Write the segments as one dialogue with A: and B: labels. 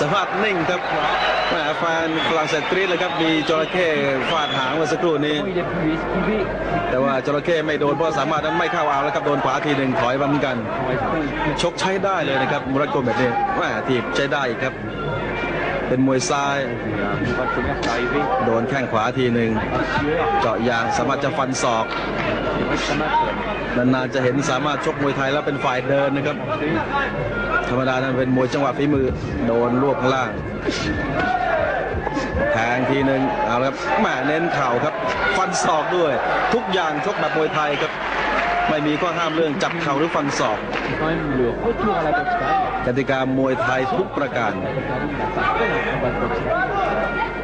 A: สภาพนิ่งครับแหมแฟนฝรั่งเศสกรี๊ดเลยครับมีจระเข้ฟาดหางเมื่อสักครู่นี้ แต่ว่าจระเข้ไม่โดนเพราะสามารถนั้นไม่เข้าเอาแล้วครับโดนขวาทีหนึ่งถอยมาเหมือนกัน ชกใช้ได้เลยนะครับมูรัตโกเมตเนี่ยแหมทีบใช้ได้ครับ เป็นมวยซ้าย โดนแข้งขวาทีหนึ่งเจาะยางสามารถจะฟันศอกนานๆจะเห็นสามารถชกมวยไทยแล้วเป็นฝ่ายเดินนะครับ ธรรมดานั้นเป็นมวยจังหวะฝีมือโดนรวบข้างล่างแทงทีหนึ่งเอาละครับแหมเน้นเข่าครับ ฟันศอกด้วย ทุกอย่างชกแบบมวยไทยครับ ไม่มีข้อห้ามเรื่องจับเข่าหรือฟันศอก กติกามวยไทยทุกประการ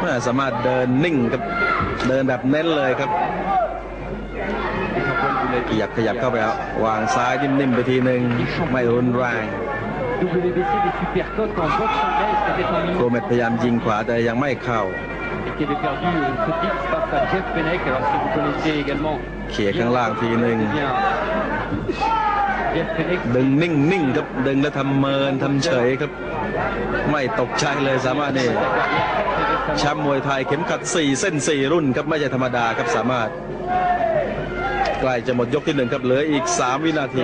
A: ม่สามารถเดินนิ่งครับเดินแบบเน้นเลยครับขยับขยับเข้าไปครับวางซ้ายนิ่มๆไปทีหนึ่งไม่รุนแรงโกเมตพยายามยิงขวาแต่ยังไม่เข้า เขี่ยข้างล่างทีหนึ่ง ดึงนิ่งนิ่งครับดึงแล้วทำเมินทำเฉยครับ ไม่ตกใจเลยสามารถนี่แชมป์มวยไทยเข็มขัด 4 เส้น 4 รุ่นครับไม่ใช่ธรรมดาครับสามารถใกล้จะหมดยกที่หนึ่งครับเหลืออีก 3 วินาที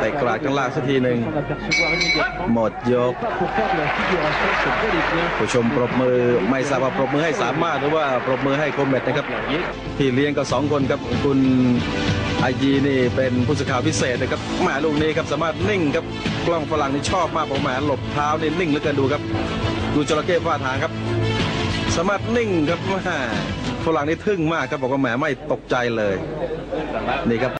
A: แต่กราดข้างล่างสักทีหนึ่งหมดยก ผู้ชมปรบมือไม่ทราบว่าปรบมือให้สามารถหรือว่าปรบมือให้โคมเมตนะครับ ที่เลี้ยงก็สองคนครับคุณ ไอจีนี่เป็นผู้สื่อข่าวพิเศษนะครับแหมลูกนี้ครับสามารถนิ่งครับกล้องฝรั่งนี่ชอบมากผมแหมหลบเท้านี่นิ่งเหลือเกินดูครับ ดูจระเข้ฟาดหางครับ สามารถนิ่งครับแหมฝรั่งนี่ทึ่งมากครับบอกว่าแหมไม่ตกใจเลยนี่ครับ